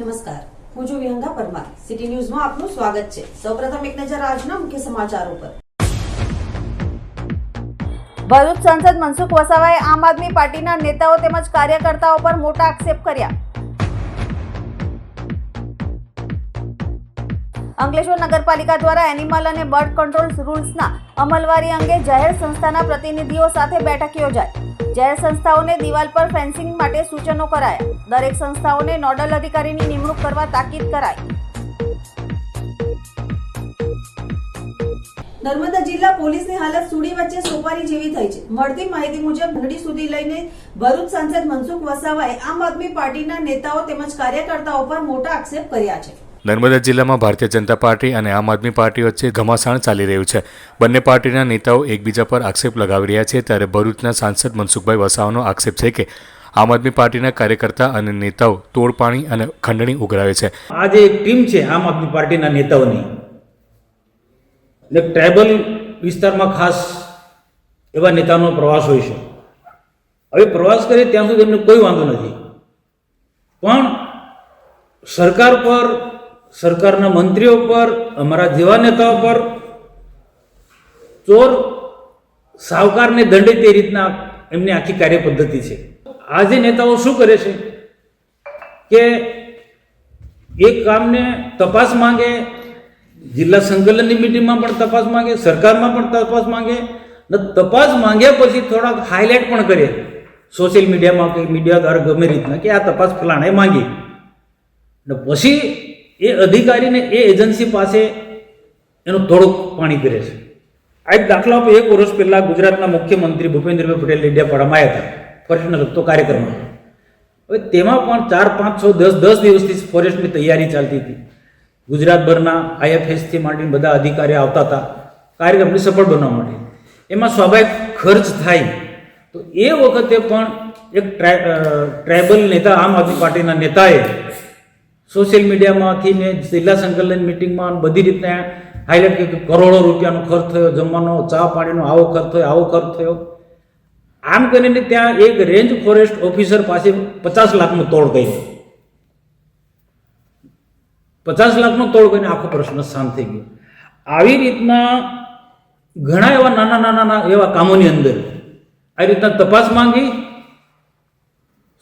નમસ્કાર. હું છું વિહંગા પરમાર. સિટી ન્યૂઝમાં આપનું સ્વાગત છે. સૌપ્રથમ એક નજર આજના મુખ્ય સમાચારો પર. ભરૂચ સાંસદ મનસુખ વસાવાએ આમ આદમી પાર્ટીના નેતાઓ તેમજ કાર્યકર્તાઓ પર મોટા આક્ષેપ કર્યા. અંકલેશ્વર નગરપાલિકા દ્વારા એનિમલ અને બર્ડ કંટ્રોલ રૂલ્સના અમલવારી અંગે જાહેર સંસ્થાના પ્રતિનિધિઓ સાથે બેઠક યોજાઈ. જાહેર સંસ્થાઓને દિવાલ પર ફેન્સિંગ માટે સૂચનો કરાયા. દરેક સંસ્થાઓને નોડલ અધિકારીની નિમણૂક કરવા તાકીદ કરાઈ. નર્મદા જિલ્લા પોલીસની હાલત સુડી વચ્ચે સોપારી જેવી થઈ છે. મળતી માહિતી મુજબ, ઘડી સુધી લઈને ભરૂચ સાંસદ મનસુખ વસાવાએ આમ આદમી પાર્ટીના નેતાઓ તેમજ કાર્યકર્તાઓ પર મોટા આક્ષેપ કર્યા છે. નર્મદા જિલ્લામાં ભારતીય જનતા પાર્ટી અને આમ આદમી પાર્ટી વચ્ચે ઘમાસાણ ચાલી રહ્યું છે. બંને પાર્ટીના નેતાઓ એકબીજા પર આક્ષેપ લગાવી રહ્યા છે ત્યારે ભરૂચના સાંસદ મનસુખભાઈ વસાવાનો આક્ષેપ છે કે આમ આદમી પાર્ટીના કાર્યકર્તા અને નેતાઓ તોડપાણી અને ખંડણી ઉઘરાવે છે. આ જે ટીમ છે આમ આદમી પાર્ટીના નેતાઓની ને ટ્રાઇબલ વિસ્તારમાં ખાસ એવા નેતાનો પ્રવાસ હોય છે. હવે પ્રવાસ કરે ત્યાં સુધી એમને કોઈ વાંધો નથી. પણ સરકાર પર સરકારના મંત્રીઓ પર, અમારા જેવા નેતાઓ પર ચોર સાવકારને દંડે તે રીતના એમની આખી કાર્ય પદ્ધતિ છે. આજે નેતાઓ શું કરે છે? કે એક કામને તપાસ માંગે, જિલ્લા સંકલનની મિટિંગમાં પણ તપાસ માંગે, સરકારમાં પણ તપાસ માંગે, ને તપાસ માંગ્યા પછી થોડાક હાઇલાઇટ પણ કરે. સોશિયલ મીડિયામાં કે મીડિયા દ્વારા ગમે રીતના કે આ તપાસ ફલાણે માંગી. ને પછી એ અધિકારીને એ એજન્સી પાસે એનું થોડુંક પાણી પીરે છે. આ એક દાખલા આપો, એક વર્ષ પહેલાં ગુજરાતના મુખ્યમંત્રી ભૂપેન્દ્રભાઈ પટેલ ઇન્ડિયાપાડામાં આવ્યા હતા ફોરેસ્ટનો લગતો કાર્યક્રમ. હવે તેમાં પણ ચાર, પાંચ, છ, દસ દસ દિવસથી ફોરેસ્ટની તૈયારી ચાલતી હતી. ગુજરાતભરના આઈએફએસથી માંડીને બધા અધિકારીઓ આવતા હતા. કાર્યક્રમને સફળ બનાવવા માટે. એમાં સ્વાભાવિક ખર્ચ થાય. તો એ વખતે પણ એક ટ્રાય- ટ્રાઇબલ નેતા, આમ આદમી પાર્ટીના નેતાએ સોશિયલ મીડિયામાંથી ને જિલ્લા સંકલન મિટિંગમાં બધી રીતના હાઇલાઇટ કર્યું કે કરોડો રૂપિયાનો ખર્ચ થયો, જમવાનો, ચા પાણીનો આવો ખર્ચ થયો, આવો ખર્ચ થયો. આમ કરીને ત્યાં એક રેન્જ ફોરેસ્ટ ઓફિસર પાસે પચાસ લાખનો તોડ ગયો પચાસ લાખનો તોડ કરીને આખો પ્રશ્ન શાંત થઈ ગયો. આવી રીતના ઘણા એવા નાના નાના એવા કામોની અંદર આવી રીતના તપાસ માંગી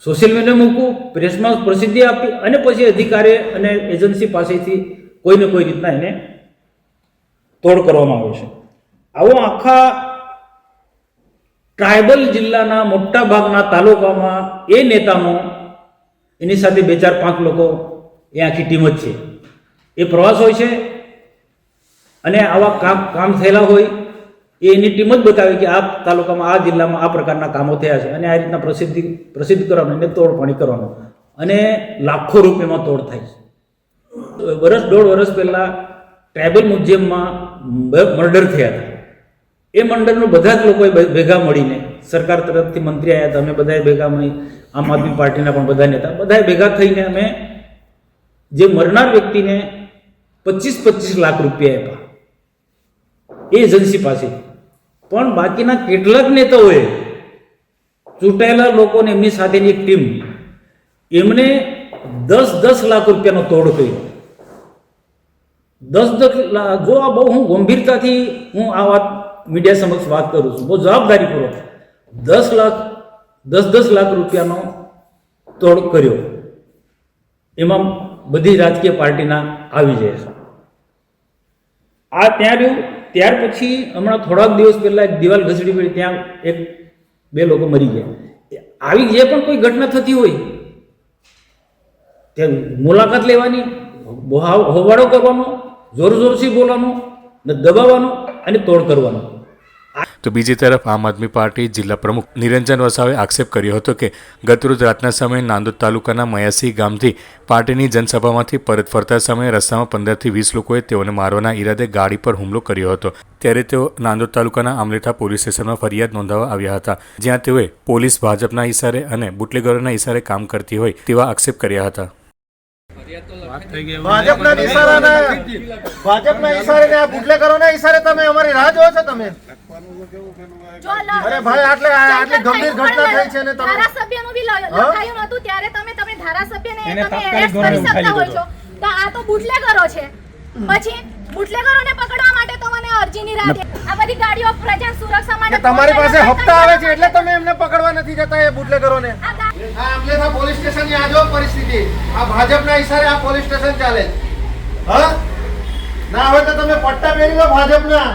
સોશિયલ મીડિયા મૂકવું પ્રેસમાં પ્રસિદ્ધિ આપી અને પછી અધિકારી અને એજન્સી પાસેથી કોઈને કોઈ રીતના એને તોડ કરવામાં આવે છે. આવો આખા ટ્રાઇબલ જિલ્લાના મોટા ભાગના તાલુકામાં એ નેતાનો, એની સાથે બે ચાર પાંચ લોકો એ આખી ટીમ જ છે. એ પ્રવાસ હોય છે અને આવા કામ કામ થયેલા હોય એ એની ટીમ જ બતાવે કે આ તાલુકામાં, આ જિલ્લામાં આ પ્રકારના કામો થયા છે અને આ રીતના પ્રસિદ્ધિ, પ્રસિદ્ધ કરવાનું એને તોડપાણી કરવાનું અને લાખો રૂપિયામાં તોડ થાય છે. વર્ષ, દોઢ વર્ષ પહેલાં ટ્રાઇબલ મ્યુઝિયમમાં મર્ડર થયા હતા. એ મર્ડરનું બધા જ લોકોએ ભેગા મળીને, સરકાર તરફથી મંત્રી આવ્યા હતા, અમે બધાએ ભેગા મળી, આમ આદમી પાર્ટીના પણ બધા નેતા, બધાએ ભેગા થઈને અમે જે મરનાર વ્યક્તિને પચીસ પચીસ લાખ રૂપિયા આપ્યા. એ એજન્સી પાસે. પણ બાકીના કેટલાક નેતાઓએ ચૂંટાયેલા લોકોને એમની સાથેની એક ટીમ. એમને દસ દસ લાખ રૂપિયાનો તોડ કર્યો. દસ દસ લાખ, જો આ બહુ હું ગંભીરતાથી હું આ વાત મીડિયા સમક્ષ વાત કરું છું, બહુ જવાબદારીપૂર્વક. દસ લાખ, દસ દસ લાખ રૂપિયાનો તોડ કર્યો. એમાં બધી રાજકીય પાર્ટીના આવી જાય છે. આ ત્યાં રહ્યું. ત્યાર પછી હમણાં થોડાક દિવસ પહેલા એક દિવાલ ઘસડી પડી, ત્યાં એક બે લોકો મરી ગયા. આવી જે પણ કોઈ ઘટના થતી હોય, ત્યાં મુલાકાત લેવાની હોબાળો કરવાનો જોર જોરથી બોલવાનો, ને દબાવવાનો, અને તોડ કરવાનો. તો બીજી તરફ આમ આદમી પાર્ટી જિલ્લા પ્રમુખ નિરંજન વસાવે આક્ષેપ કર્યો હતો કે ગતરોજ રાતના સમયે નાંદોદ તાલુકાના મયાસી ગામથી પાર્ટીની જનસભામાંથી પરત ફરતા સમયે રસ્તામાં પંદરથી વીસ લોકોએ તેઓને મારવાના ઈરાદે ગાડી પર હુમલો કર્યો હતો. ત્યારે તેઓ નાંદોદ તાલુકાના આમલેઠા પોલીસ સ્ટેશનમાં ફરિયાદ નોંધાવવા આવ્યા હતા. જ્યાં તેઓએ પોલીસ, ભાજપના ઇશારે અને બુટલેગરોના ઇશારે કામ કરતી હોય તેવા આક્ષેપ કર્યા હતા. ભાજપના ઈશારાને ભાજપના ઈશારે આ બુટલેગરોના ઈશારે તમે અમારી રાહ જોવો છો તમે. અરે ભાઈ આટલે આટલી ગંભીર ઘટના થઈ છે ને તમે ધારાસભ્યનું બી લખાયું નતું ત્યારે તમે તમે ધારાસભ્યને તમે એરેસ્ટ કરી શકતા હોય છો. તો આ તો બુટલેગરો છે. પછી બુટલેગરોને પકડવા માટે તો મને અરજીની રાહ છે. આ બધી ગાડીઓ પ્રજા સુરક્ષા માટે તમારી પાસે હપ્તા આવે છે એટલે તમે એમને પકડવા નથી જતા એ બુટલેગરોને. આ અમલેથા પોલીસ સ્ટેશનની આ જો પરિસ્થિતિ. આ ભાજપના ઈશારે આ પોલીસ સ્ટેશન ચાલે છે. હા? ના હોય તો તમે પટ્ટા પહેરી લો ભાજપના.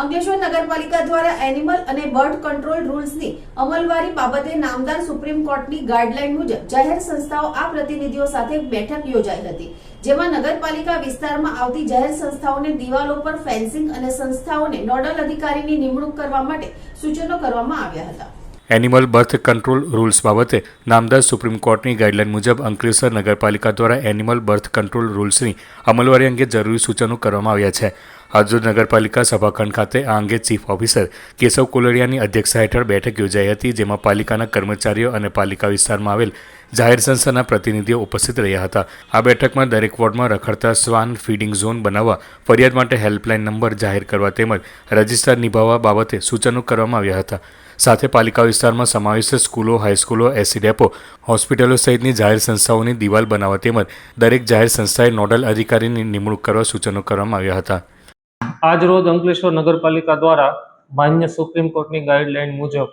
અંકલેશ્વર નગરપાલિકા દ્વારા એનિમલ અને બર્ડ કંટ્રોલ રૂલ્સની અમલવારી બાબતે નામદાર સુપ્રીમ કોર્ટની ગાઈડલાઈન મુજબ જાહેર સંસ્થાઓ આ પ્રતિનિધિઓ સાથે બેઠક યોજાઈ હતી, જેમાં નગરપાલિકા વિસ્તારમાં આવતી જાહેર સંસ્થાઓને દિવાલો પર ફેન્સિંગ અને સંસ્થાઓને નોડલ અધિકારીની નિમણૂક કરવા માટે સૂચનો કરવામાં આવ્યા હતા. એનિમલ બર્થ કંટ્રોલ રૂલ્સ બાબતે નામદાર સુપ્રીમ કોર્ટની ગાઈડલાઈન મુજબ અંકલેશ્વર નગરપાલિકા દ્વારા એનિમલ બર્થ કંટ્રોલ રૂલ્સની અમલવારી અંગે જરૂરી સૂચનો કરવામાં આવ્યા છે. આજરોજ નગરપાલિકા સભાખંડ ખાતે આ અંગે ચીફ ઓફિસર કેશવ કોલરિયાની અધ્યક્ષતા હેઠળ બેઠક યોજાઈ હતી, જેમાં પાલિકાના કર્મચારીઓ અને પાલિકા વિસ્તારમાં આવેલ જાહેર સંસ્થાના પ્રતિનિધિઓ ઉપસ્થિત રહ્યા હતા. આ બેઠકમાં દરેક વોર્ડમાં રખડતા શ્વાન, ફીડિંગ ઝોન બનાવવા, ફરિયાદ માટે હેલ્પલાઇન નંબર જાહેર કરવા તેમજ રજિસ્ટર નિભાવવા બાબતે સૂચનો કરવામાં આવ્યા હતા. સાથે પાલિકા વિસ્તારમાં સમાવિષ્ટ સ્કૂલો, હાઈસ્કૂલો, એસી ડેપો, હોસ્પિટલો સહિતની જાહેર સંસ્થાઓની દિવાલ બનાવવા તેમજ દરેક જાહેર સંસ્થાએ નોડલ અધિકારીની નિમણૂક કરવા સૂચનો કરવામાં આવ્યા હતા. આજ રોજ અંકલેશ્વર નગરપાલિકા દ્વારા માન્ય સુપ્રીમ કોર્ટની ગાઈડલાઇન મુજબ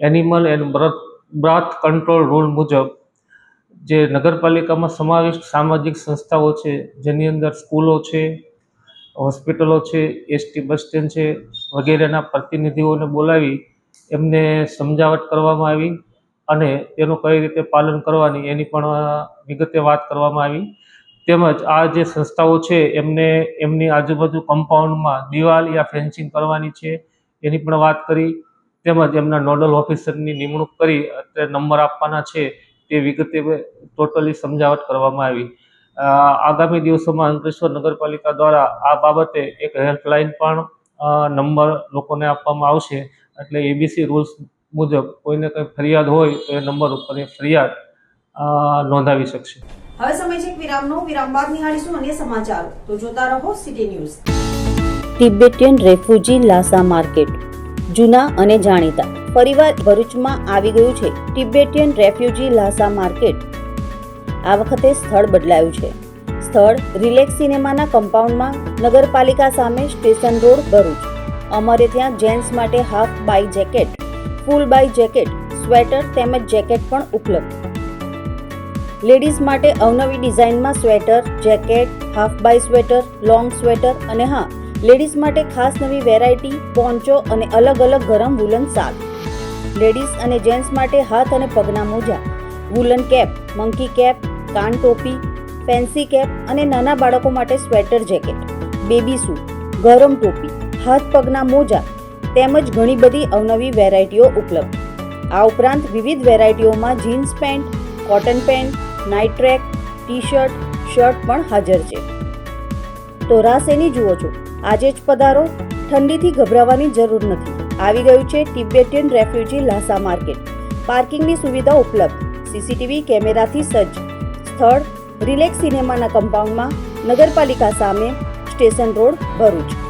animal and birth birth control rule મુજબ જે નગરપાલિકામાં સમાવિષ્ટ સામાજિક સંસ્થાઓ છે, જેની અંદર સ્કૂલો છે, હોસ્પિટલો છે, એસટી બસ સ્ટેન્ડ છે વગેરેના પ્રતિનિધિઓને બોલાવી એમને સમજાવટ કરવામાં આવી અને તેનું કઈ રીતે પાલન કરવાની એની પણ વિગતે વાત કરવામાં આવી. તેમજ આ જે સંસ્થાઓ છે, એમને, એમની આજુબાજુ કમ્પાઉન્ડમાં દિવાલ યા ફેન્સિંગ કરવાની છે, એની પણ વાત કરી. તેમજ એમના નોડલ ઓફિસરની નિમણૂક કરી અત્યારે નંબર આપવાના છે, તે વિગતે ટોટલી સમજાવટ કરવામાં આવી. આગામી દિવસોમાં અંકલેશ્વર નગરપાલિકા દ્વારા આ બાબતે એક હેલ્પલાઇન પણ નંબર લોકોને આપવામાં આવશે. એટલે એબીસી રૂલ્સ મુજબ કોઈને કંઈ ફરિયાદ હોય, તો એ નંબર ઉપર એ ફરિયાદ નોંધાવી શકશે. હવે સમય છે વિરામનો. વિરામ બાદ નિહાળીશું અન્ય સમાચારો. તો જોતા રહો city news. Tibetan refugee Lhasa market. જૂના અને જાણીતા. ફરીવાર ભરૂચમાં આવી ગયું છે તિબેટિયન રેફ્યુજી લાસા માર્કેટ. આ વખતે સ્થળ બદલાયું છે. સ્થળ રિલેક્સ સિનેમાના કમ્પાઉન્ડમાં નગરપાલિકા સામે સ્ટેશન રોડ ભરૂચ. અમારે ત્યાં જેન્ટ્સ માટે half by jacket, full by jacket, sweater તેમજ જેકેટ પણ ઉપલબ્ધ. લેડીઝ માટે અવનવી ડિઝાઇનમાં sweater, jacket half by sweater long sweater અને હા, લેડીઝ માટે ખાસ નવી વેરાયટી પોન્ચો અને અલગ અલગ ગરમ વુલન શાલ. લેડીઝ અને જેન્ટ્સ માટે હાથ અને પગના મોજા વુલન કેપ મંકી કેપ કાન ટોપી ફેન્સી કેપ અને નાના બાળકો માટે સ્વેટર જેકેટ. બેબી સૂટ ગરમ ટોપી, હાથ પગના મોજા, તેમજ ઘણી બધી અવનવી વેરાયટીઓ ઉપલબ્ધ. આ ઉપરાંત વિવિધ વેરાયટીઓમાં jeans pant cotton pant night track T shirt shirt પણ હાજર છે. તો રાસ એની જુઓ છો. આજે જ પધારો. ઠંડીથી ગભરાવાની જરૂર નથી. આવી ગયું છે તિબેટિયન રેફ્યુજી લાસા માર્કેટ. પાર્કિંગની સુવિધા ઉપલબ્ધ. સીસીટીવી કેમેરાથી સજ્જ. સ્થળ, રિલેક્સ સિનેમાના કમ્પાઉન્ડમાં, નગરપાલિકા સામે, સ્ટેશન રોડ ભરૂચ.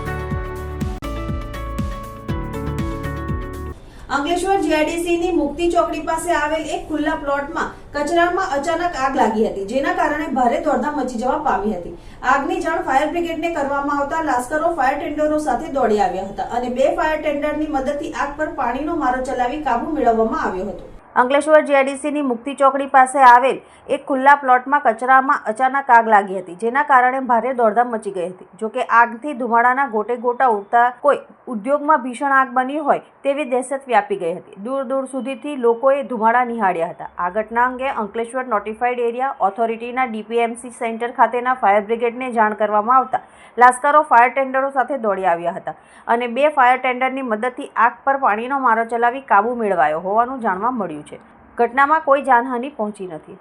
અંકલેશ્વર જીઆઈડીસીની મુક્તિ ચોકડી પાસે આવેલ એક ખુલ્લા પ્લોટમાં કચરામાં અચાનક આગ લાગી હતી, જેના કારણે ભારે દોડધામ મચી જવા પામી હતી. આગની જાણ ફાયર બ્રિગેડને કરવામાં આવતા લાશ્કરો ફાયર ટેન્ડરો સાથે દોડી આવ્યા હતા અને બે ફાયર ટેન્ડરની મદદથી આગ પર પાણીનો મારો ચલાવી કાબુ મેળવવામાં આવ્યો હતો. અંકલેશ્વર જીઆઈડીસીની મુક્તિ ચોકડી પાસે આવેલ એક ખુલ્લા પ્લોટમાં કચરામાં અચાનક આગ લાગી હતી, જેના કારણે ભારે દોડધામ મચી ગઈ હતી. જોકે આગથી ધુમાડાના ગોટે ગોટા ઉડતા કોઈ ઉદ્યોગમાં ભીષણ આગ બની હોય તેવી દહેશત વ્યાપી ગઈ હતી. દૂર દૂર સુધીથી લોકોએ ધુમાડા નિહાળ્યા હતા. આ ઘટના અંગે અંકલેશ્વર નોટિફાઈડ એરિયા ઓથોરિટીના ડીપીએમસી સેન્ટર ખાતેના ફાયર બ્રિગેડને જાણ કરવામાં આવતા લાશ્કરો ફાયર ટેન્ડરો સાથે દોડી આવ્યા હતા અને બે ફાયર ટેન્ડરની મદદથી આગ પર પાણીનો મારો ચલાવી કાબુ મેળવાયો હોવાનું જાણવા મળ્યું છે. ઘટનામાં કોઈ જાનહાનિ પહોંચી નથી.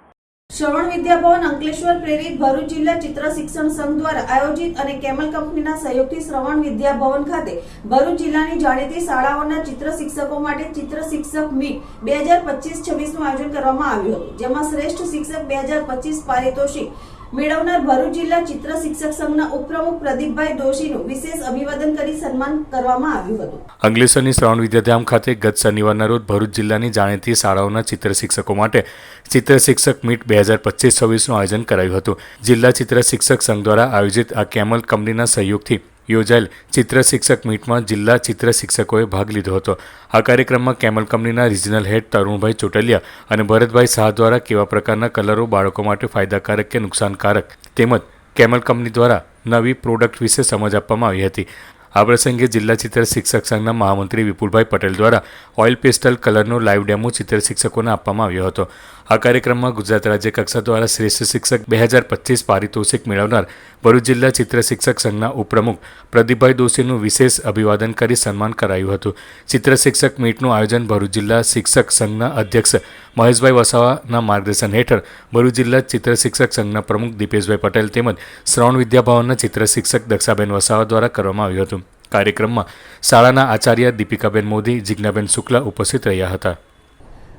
શ્રવણ વિદ્યાભવન અંકલેશ્વર પ્રેરિત ભરૂચ જિલ્લા ચિત્ર શિક્ષણ સંઘ દ્વારા આયોજિત અને કેમલ કંપનીના સહયોગથી શ્રવણ વિદ્યાભવન ખાતે ભરૂચ જિલ્લાની જાણીતી શાળાઓના ચિત્ર શિક્ષકો માટે ચિત્ર શિક્ષક મીટ બે હજાર પચીસ છવ્વીસનું આયોજન કરવામાં આવ્યું હતું, જેમાં શ્રેષ્ઠ શિક્ષક બે હજાર પચીસ પારિતોષિક મેળવનાર ભરૂચ જિલ્લા ચિત્ર શિક્ષક સંઘના ઉપપ્રમુખ પ્રદીપભાઈ દોશીનું વિશેષ અભિવાદન કરી સન્માન કરવામાં આવ્યું હતું. અંકલેશ્વરની શ્રવણ વિદ્યાધામ ખાતે ગત શનિવારના રોજ ભરૂચ જિલ્લાની જાણીતી શાળાઓના ચિત્ર શિક્ષકો માટે ચિત્ર શિક્ષક મીટ બે હજાર પચીસ છવ્વીસનું આયોજન કરાયું હતું. જિલ્લા ચિત્ર શિક્ષક સંઘ દ્વારા આયોજિત આ કેમલ કંપનીના સહયોગથી યોજાયેલ ચિત્ર શિક્ષક મીટમાં જિલ્લા ચિત્ર શિક્ષકોએ ભાગ લીધો હતો. આ કાર્યક્રમમાં કેમલ કંપનીના રિજનલ હેડ તરુણભાઈ ચોટલિયા અને ભરતભાઈ શાહ દ્વારા કેવા પ્રકારના કલરો બાળકો માટે ફાયદાકારક કે નુકસાનકારક તેમજ કેમલ કંપની દ્વારા નવી પ્રોડક્ટ વિશે સમજ આપવામાં આવી હતી. આ પ્રસંગે જિલ્લા ચિત્ર શિક્ષક સંઘના મહામંત્રી વિપુલભાઈ પટેલ દ્વારા ઓઇલ પેસ્ટલ કલરનો લાઈવ ડેમો ચિત્ર શિક્ષકોને આપવામાં આવ્યો હતો. આ કાર્યક્રમમાં ગુજરાત રાજ્ય કક્ષા દ્વારા શ્રેષ્ઠ શિક્ષક બે હજાર પચીસ પારિતોષિક મેળવનાર ભરૂચ જિલ્લા ચિત્ર શિક્ષક સંઘના ઉપપ્રમુખ પ્રદીપભાઈ દોશીનું વિશેષ અભિવાદન કરી સન્માન કરાયું હતું. ચિત્ર શિક્ષક મીટનું આયોજન ભરૂચ જિલ્લા શિક્ષક સંઘના અધ્યક્ષ મહેશભાઈ વસાવાના માર્ગદર્શન હેઠળ ભરૂચ જિલ્લા ચિત્ર શિક્ષક સંઘના પ્રમુખ દીપેશભાઈ પટેલ તેમજ શ્રવણ વિદ્યાભવનના ચિત્ર શિક્ષક દક્ષાબેન વસાવા દ્વારા કરવામાં આવ્યું હતું. કાર્યક્રમમાં શાળાના આચાર્ય દીપિકાબેન મોદી જિજ્ઞાબેન શુક્લા ઉપસ્થિત રહ્યા હતા.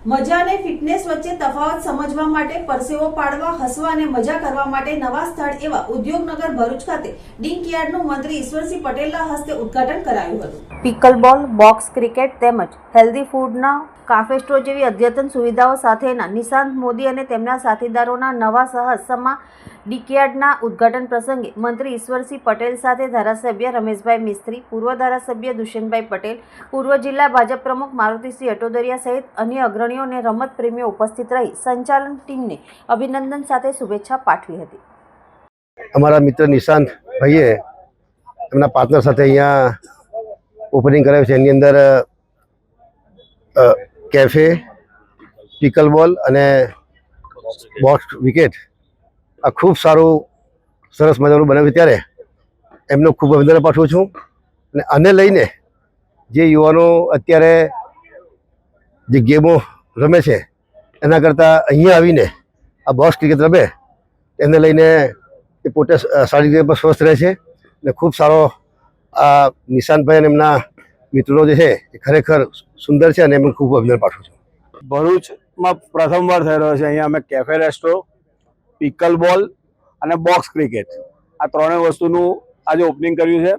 મજા અને ફિટનેસ વચ્ચે તફાવત સમજવા માટે, પરસેવો પાડવા, હસવા અને મજા કરવા માટે નવા સ્થળ એવા ઉદ્યોગનગર ભરૂચ ખાતે ડિંક યાર્ડનું મંત્રી ઈશ્વરસિંહ પટેલના હસ્તે ઉદ્ઘાટન કરાયું હતું. પિકલબોલ બોક્સ ક્રિકેટ તેમજ હેલ્ધી ફૂડના કાફે સ્ટોર જેવી અદ્યતન સુવિધાઓ સાથેના નિશાંત મોદી અને તેમના સાથીદારોના નવા સહસમાં ડીકયાર્ડના ઉદ્ઘાટન પ્રસંગે મંત્રી ઈશ્વરસિંહ પટેલ સાથે ધારાસભ્ય રમેશભાઈ મિસ્ત્રી, પૂર્વ ધારાસભ્ય દુષ્યંતભાઈ પટેલ, પૂર્વ જિલ્લા ભાજપ પ્રમુખ મારુતિસિંહ અટોદરિયા સહિત અન્ય અગ્રણીઓ અને રમત પ્રેમીઓ ઉપસ્થિત રહી સંચાલન ટીમને અભિનંદન સાથે શુભેચ્છા પાઠવી હતી. અમારા મિત્ર નિશાંત ભાઈએ એમના પાર્ટનર સાથે અહીંયા ઓપનિંગ કરાવ્યું છે. એની અંદર કેફે પિકલ બોલ અને બોક્સ વિકેટ આ ખૂબ સારું, સરસ મજાનું બનાવ્યું ત્યારે એમનો ખૂબ અભિનંદન પાઠવું છું. અને આને લઈને જે યુવાનો અત્યારે જે ગેમો રમે છે. એના કરતાં અહીંયા આવીને આ બોક્સ ક્રિકેટ રમે. એને લઈને એ પોતે શારીરિક રીતે પણ સ્વસ્થ રહે છે અને ખૂબ સારો આ નિશાંતભાઈ અને એમના મિત્રો જે છે એ ખરેખર સુંદર છે અને એમને ખૂબ અભિનંદન પાઠવું છું. ભરૂચમાં પ્રથમવાર થઈ રહ્યો છે. અહીંયા અમે કેફે રેસ્ટો પિકલ બોલ અને બોક્સ ક્રિકેટ આ ત્રણેય વસ્તુનું આજે ઓપનિંગ કર્યું છે.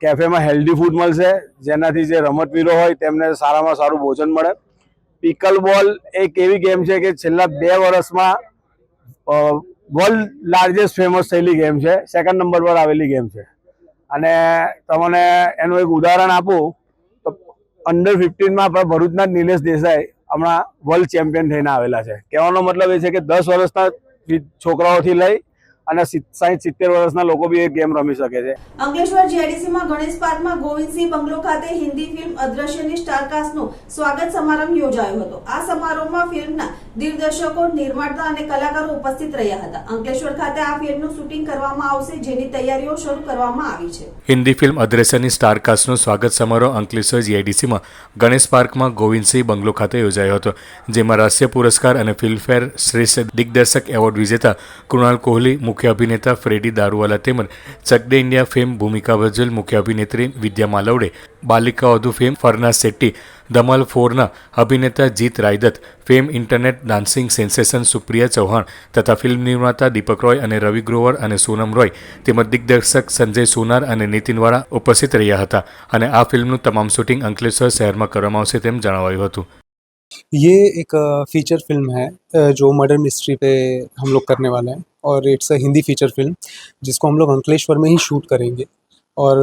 કેફેમાં હેલ્ધી ફૂડ મળશે. જેનાથી જે રમતવીરો હોય તેમને સારામાં સારું ભોજન મળે. પિકલ બોલ એક એવી ગેમ છે કે છેલ્લા બે વર્ષમાં વર્લ્ડ લાર્જેસ્ટ ફેમસ થયેલી ગેમ છે. સેકન્ડ નંબર પર આવેલી ગેમ છે. અને તમને એનું એક ઉદાહરણ આપું, તો અંડર ફિફ્ટીનમાં આપણા ભરૂચના જ નિલેશ દેસાઈ હમણાં વર્લ્ડ ચેમ્પિયન થઈને આવેલા છે. કહેવાનો મતલબ એ છે કે દસ વર્ષના છોકરાઓથી લઈ અને સાઠ સિત્તેર વર્ષના લોકો બી એ ગેમ રમી શકે છે. અંકલેશ્વર જીઆઈડીસીમાં ગણેશ પાર્કમાં ગોવિંદસિંહ બંગલો ખાતે હિન્દી ફિલ્મ અદ્રશ્યની સ્ટારકાસ્ટનો સ્વાગત સમારંભ યોજાયો હતો. આ સમારોહમાં ફિલ્મના દિગ્દર્શકો નિર્માતા અને કલાકારો ઉપસ્થિત રહ્યા હતા. અંકલેશ્વર ખાતે આ ફિલ્મનું શૂટિંગ કરવામાં આવશે જેની તૈયારીઓ શરૂ કરવામાં આવી છે. હિન્દી ફિલ્મ અદ્રશ્યની સ્ટારકાસ્ટનો સ્વાગત સમારોહ અંકલેશ્વર જીઆઈડીસીમાં ગણેશ પાર્કમાં ગોવિંદસિંહ બંગલો ખાતે યોજાયો હતો જેમાં રાષ્ટ્રીય પુરસ્કાર અને ફિલ્મફેર શ્રેષ્ઠ દિગ્દર્શક એવોર્ડ વિજેતા કૃણાલ કોહલી મુખ્ય અભિનેતા ફ્રેડી દારૂવાલા તેમજ ચકડે ઇન્ડિયા ફેમ ભૂમિકા ભજલ મુખ્ય અભિનેત્રી વિદ્યા માલવડે બાલિકા વધુ ફેમ ફરનાઝ શેટ્ટી ધમાલ ફોરના અભિનેતા Jeet Raidutt fame internet dancing sensation Supriya Chauhan તથા ફિલ્મ નિર્માતા દીપક રોય અને રવિ ગ્રોવર અને સોનમ રોય તેમજ દિગ્દર્શક સંજય સોનાર અને નીતિનવાળા ઉપસ્થિત રહ્યા હતા અને આ ફિલ્મનું તમામ શૂટિંગ અંકલેશ્વર શહેરમાં કરવામાં આવશે તેમ જણાવાયું હતું ये एक फीचर फिल्म है अ, जो मर्डर मिस्ट्री पे हम लोग करने वाले हैं और it's a Hindi feature film जिसको हम लोग अंकलेश्वर में ही शूट करेंगे। और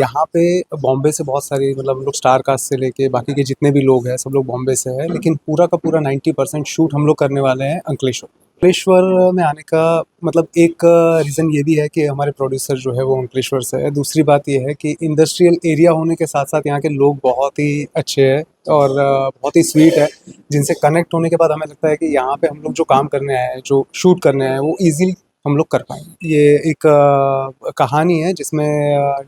यहाँ पे बॉम्बे से बहुत सारी मतलब हम लोग स्टार कास्ट से लेके बाकी के जितने भी लोग हैं, सब लोग बॉम्बे से हैं, लेकिन पूरा का पूरा नाइन्टी परसेंट शूट हम लोग करने वाले हैं अंकलेश्वर। अंकलेश्वर में आने का मतलब एक रीज़न ये भी है कि हमारे प्रोड्यूसर जो है वो अंकलेश्वर से है। दूसरी बात ये है कि इंडस्ट्रियल एरिया होने के साथ साथ यहाँ के लोग बहुत ही अच्छे हैं और बहुत ही स्वीट है, जिनसे कनेक्ट होने के बाद हमें लगता है कि यहाँ पे हम लोग जो काम करने आए हैं, जो शूट करने आए हैं, वो इजीली हम लोग कर पाएँगे। ये एक अ, कहानी है जिसमें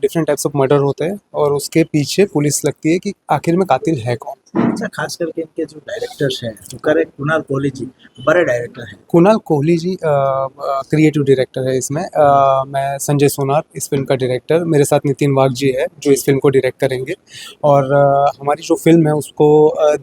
डिफरेंट टाइप्स ऑफ़ मर्डर होते हैं और उसके पीछे पुलिस लगती है कि आखिर में कातिल है कौन। अच्छा खास करके इनके जो डायरेक्टर्स हैं तो करे कुणाल कोहली जी बड़े डायरेक्टर हैं। कुणाल कोहली जी क्रिएटिव डायरेक्टर है इसमें। अ, मैं संजय सोनार इस फ़िल्म का डायरेक्टर मेरे साथ नितिन वाघ जी है जो इस फ़िल्म को डायरेक्ट करेंगे। और अ, हमारी जो फ़िल्म है उसको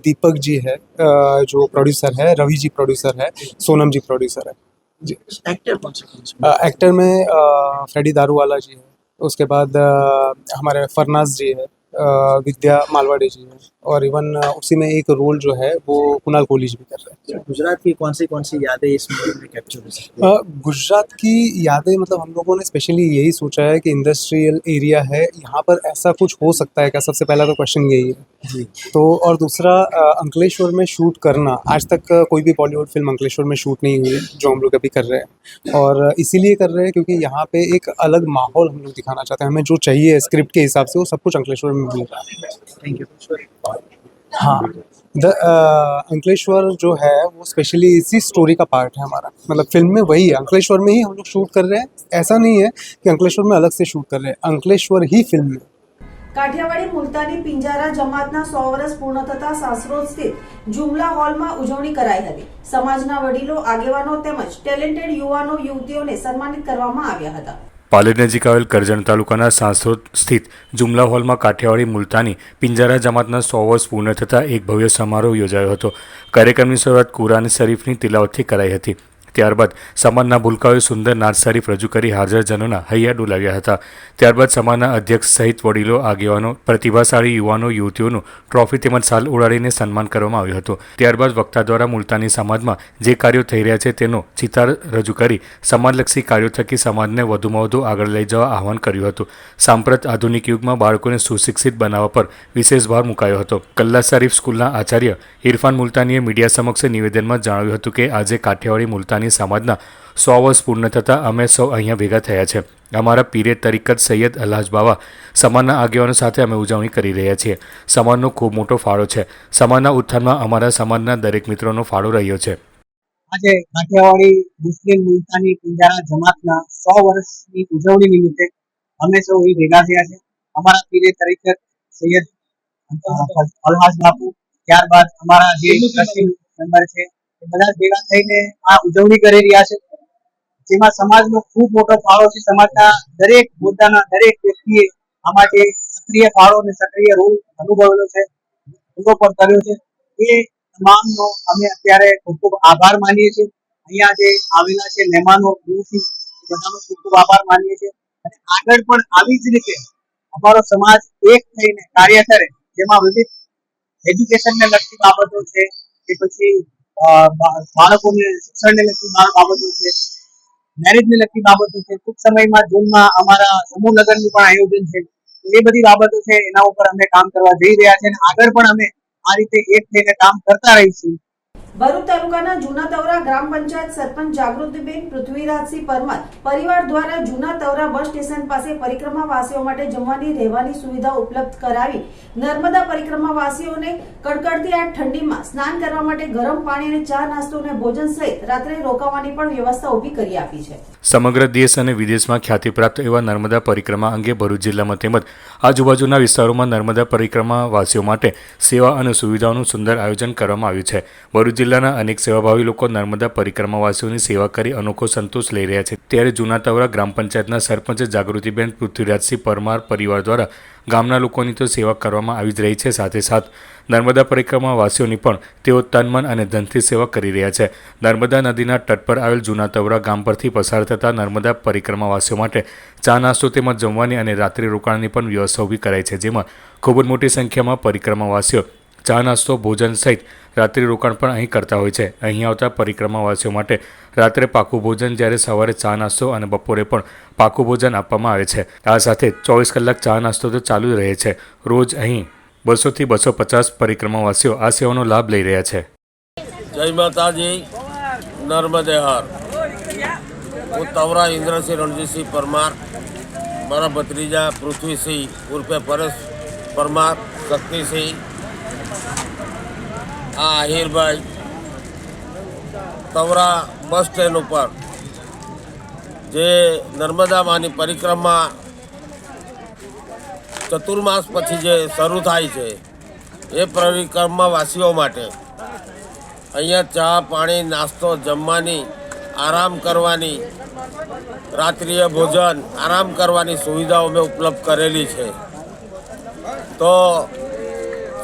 दीपक जी है अ, जो प्रोड्यूसर है रवि जी प्रोड्यूसर है सोनम जी प्रोड्यूसर है। जी एक्टर कौन से कौन से एक्टर में अ, फ्रेडी दारूवाला जी है उसके बाद अ, हमारे फरनाज जी है अ, विद्या मालवाड़ी जी है और इवन उसी में एक रोल जो है वो कुणाल कोहली जी भी कर रहे हैं। गुजरात की कौन सी कौन सी यादें इस मूवी में कैप्चर हो सकती है? गुजरात की यादें मतलब हम लोगों ने स्पेशली यही सोचा है कि इंडस्ट्रियल एरिया है यहाँ पर ऐसा कुछ हो सकता है क्या? सबसे पहला तो क्वेश्चन यही है। तो और दूसरा अंकलेश्वर में शूट करना आज तक कोई भी बॉलीवुड फ़िल्म अंकलेश्वर में शूट नहीं हुई जो हम लोग अभी कर रहे हैं। और इसीलिए कर रहे हैं क्योंकि यहाँ पे एक अलग माहौल हम लोग दिखाना चाहते हैं। हमें जो चाहिए स्क्रिप्ट के हिसाब से वो सब कुछ अंकलेश्वर में मिल रहा है। थैंक यू हाँ द अंकलेश्वर जो है वो स्पेशली इसी स्टोरी का पार्ट है हमारा मतलब फिल्म में वही है अंकलेश्वर में ही हम लोग शूट कर रहे हैं ऐसा नहीं है कि अंकलेश्वर में अलग से शूट कर रहे हैं अंकलेश्वर ही फिल्म में કાઠિયાવાડી મુલતાની પિંજારા જમાતના સો વર્ષ પૂર્ણ થતા સાસરોદ સ્થિત જુમલા હોલમાં ઉજવણી કરાઈ હતી સમાજના વડીલો આગેવાનો તેમજ ટેલેન્ટેડ યુવાનો યુવતીઓને સન્માનિત કરવામાં આવ્યા હતા પાલેર નજીક આવેલ કરજણ તાલુકાના સાંસોદ સ્થિત જુમલા હોલમાં કાઠિયાવાડી મુલતાની પિંજારા જમાતના સો વર્ષ પૂર્ણ થતાં એક ભવ્ય સમારોહ યોજાયો હતો. કાર્યક્રમની શરૂઆત કુરાન શરીફની તિલાવતથી કરાઈ હતી. ત્યારબાદ સમાજના ભૂલકાઓએ સુંદર નાચ શરીફ રજૂ કરી હાજરજનોના હૈયા ડોલાવ્યા હતા. ત્યારબાદ સમાજના અધ્યક્ષ સહિત વડીલો, આગેવાનો, પ્રતિભાશાળી યુવાનો, યુવતીઓનું ટ્રોફી તેમજ સાલ ઉડાડીને સન્માન કરવામાં આવ્યું હતું. ત્યારબાદ વક્તા દ્વારા મુલતાની સમાજમાં જે કાર્યો થઈ રહ્યા છે તેનો ચિતાર રજૂ કરી સમાજલક્ષી કાર્યો થકી સમાજને વધુમાં વધુ આગળ લઈ જવા આહવાન કર્યું હતું. સાંપ્રત આધુનિક યુગમાં બાળકોને સુશિક્ષિત બનાવવા પર વિશેષ ભાર મુકાયો હતો. કલ્લા શરીફ સ્કૂલના આચાર્ય ઇરફાન મુલતાનીએ મીડિયા સમક્ષ નિવેદનમાં જણાવ્યું હતું કે, આજે કાઠિયાવાડી મુલતાની સમાજના સો વર્ષ પૂર્ણ થતાં અમે સૌ અહીંયા ભેગા થયા છે. અમારા પીરે તરીકત સૈયદ અલ્હાજ બાવા સમાજના આગેવાનો સાથે અમે ઉજવણી કરી રહ્યા છીએ. સમાજનો ખૂબ મોટો ફાળો છે. સમાજના ઉત્થાનમાં અમારા સમાજના દરેક મિત્રોનો ફાળો રહ્યો છે. આજે કાઠિયાવાડી મુસ્લિમ મુલતાની પિંજારા જમાતના સો વર્ષની ઉજવણી નિમિત્તે અમે સૌ અહીં ભેગા થયા છે. અમારા પીરે તરીકત સૈયદ અલ્હાજ બાપુ, ત્યારબાદ અમારા જે ટ્રસ્ટી મેમ્બર છે બધા ભેગા થઈને આ ઉજવણી કરી રહ્યા છે. જેમાં સમાજનો ખૂબ મોટો ફાળો છે. સમાજના દરેક મુદ્દાના દરેક વ્યક્તિએ આ માટે સક્રિય ફાળો અને સક્રિય રોલ અનુભવેલો છે. પૂરો પણ કર્યો છે. એ તમામનો અમે અત્યારે ખૂબ ખૂબ આભાર માનીએ છીએ. અહીંયા જે આવેલા છે મહેમાનો દૂરથી બધાનો ખૂબ ખૂબ આભાર માનીએ છીએ. અને આગળ પણ આવી જ રીતે અમારો સમાજ એક થઈને કાર્ય કરે, જેમાં વિવિધ એજ્યુકેશનને લગતી બાબતો છે, કે પછી બાળકોને શિક્ષણને લગતી બાબતો છે, મેરેજને લગતી બાબતો છે. ટૂંક સમયમાં જૂનમાં અમારા સમૂહ લગ્નનું પણ આયોજન છે. એ બધી બાબતો છે, એના ઉપર અમે કામ કરવા જઈ રહ્યા છે અને આગળ પણ અમે આ રીતે એક થઈને કામ કરતા રહીશું. ભરૂચ તાલુકાના જૂના તવરા ગ્રામ પંચાયત સરપંચ જાગૃતિબેન પૃથ્વીરાજસિંહ પરમાર પરિવાર દ્વારા જૂના તવરા બસ સ્ટેશન પાસે પરિક્રમાવાસીઓ માટે જમવાની રહેવાની સુવિધા ઉપલબ્ધ કરાવી નર્મદા પરિક્રમાવાસીઓને કડકડતી આ ઠંડીમાં સ્નાન કરવા માટે ગરમ પાણી અને ચા નાસ્તો અને ભોજન સહિત રાત્રે રોકાવાની પણ વ્યવસ્થા ઊભી કરી આપી છે. સમગ્ર દેશ અને વિદેશમાં ખ્યાતિપ્રાપ્ત એવા નર્મદા પરિક્રમા અંગે ભરૂચ જિલ્લામાં તેમજ આજુબાજુના વિસ્તારોમાં નર્મદા પરિક્રમાવાસીઓ માટે સેવા અને સુવિધાઓનું સુંદર આયોજન કરવામાં આવ્યું છે. ભરૂચ જિલ્લાના અનેક સેવાભાવી લોકો નર્મદા પરિક્રમાવાસીઓની સેવા કરી અનોખો સંતોષ લઈ રહ્યા છે. ત્યારે જૂના તવરા ગ્રામ પંચાયતના સરપંચ જાગૃતિબેન પૃથ્વીરાજસિંહ પરમાર પરિવાર દ્વારા ગામના લોકોની તો સેવા કરવામાં આવી જ રહી છે. સાથે સાથ નર્મદા પરિક્રમાવાસીઓની પણ તેઓ તનમન અને ધનથી સેવા કરી રહ્યા છે. નર્મદા નદીના તટ પર આવેલ જૂના તવરા ગામ પરથી પસાર થતા નર્મદા પરિક્રમાવાસીઓ માટે ચા નાસ્તો તેમજ જમવાની અને રાત્રિ રોકાણની પણ વ્યવસ્થા ઊભી કરાઈ છે, જેમાં ખૂબ જ મોટી સંખ્યામાં પરિક્રમાવાસીઓ ચા નાસ્તો, ભોજન સહિત રાત્રિ રોકાણ પણ અહીં કરતા હોય છે. અહીં આવતા પરિક્રમાવાસીઓ માટે રાત્રે પાકું ભોજન જ્યારે સવારે ચા નાસ્તો અને બપોરે પણ પાકું ભોજન આપવામાં આવે છે. આ સાથે ચોવીસ કલાક ચા નાસ્તો તો ચાલુ જ રહે છે. રોજ અહીં બસોથી બસો પચાસ પરિક્રમાવાસીઓ આ સેવાનો લાભ લઈ રહ્યા છે. જય માતાજી. નર્મદે હર. હું તવરા ઇન્દ્રસિંહ રણજીતસિંહ પરમાર, મારા ભત્રીજા પૃથ્વીસિંહ ઉર્ફે પરેશ પરમાર, શક્તિસિંહ આ આહિરભાઈ તવરા બસ સ્ટેન્ડ ઉપર. જે નર્મદા માની પરિક્રમા ચતુર્માસ પછી જે શરૂ થાય છે, એ પરિક્રમાવાસીઓ માટે અહીંયા ચા, પાણી, નાસ્તો, જમવાની, આરામ કરવાની રાત્રિય ભોજન, આરામ કરવાની સુવિધાઓ મેં ઉપલબ્ધ કરેલી છે. તો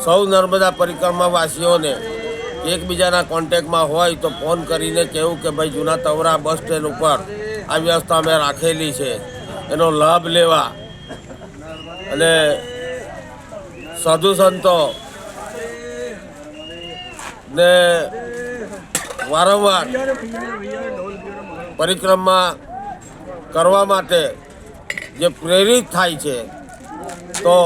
સૌ નર્મદા પરિક્રમાવાસીઓને એકબીજાના કોન્ટેક્ટમાં હોય તો ફોન કરીને કહેવું કે ભાઈ જૂના તવરા બસ સ્ટેન્ડ ઉપર આ વ્યવસ્થા અમે રાખેલી છે. એનો લાભ લેવા. અને સાધુ સંતો ને વારંવાર પરિક્રમા કરવા માટે જે પ્રેરિત થાય છે, તો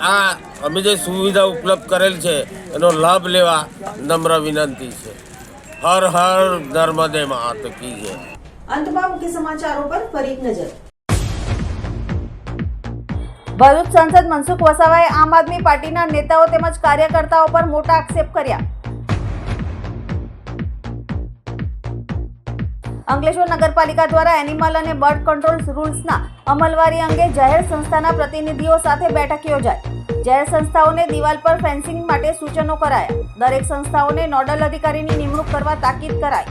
આ અમે જે સુવિધા ઉપલબ્ધ કરેલ છે એનો લાભ લેવા નમ્ર વિનંતી છે. હર હર નર્મદે માત છે અંતમાં મુખ્ય સમાચારો પર ફરી એક નજર. ભરૂચ સાંસદ મનસુખ વસાવાએ આમ આદમી પાર્ટીના નેતાઓ તેમજ કાર્યકર્તાઓ પર મોટા આક્ષેપ કર્યા. અંકલેશ્વર નગરપાલિકા દ્વારા એનિમલ અને બર્ડ કંટ્રોલ રૂલ્સના અમલવારી અંગે જાહેર સંસ્થાના પ્રતિનિધિઓ સાથે બેઠક યોજાઈ. જાહેર સંસ્થાઓને દિવાલ પર ફેન્સિંગ માટે સૂચનો કરાયા. દરેક સંસ્થાઓને નોડલ અધિકારીની નિમણૂક કરવા તાકીદ કરાઈ.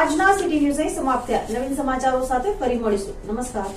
આજના સિટી ન્યૂઝ અહીં સમાપ્ત નવીન સમાચારો સાથે ફરી મળીશું. નમસ્કાર.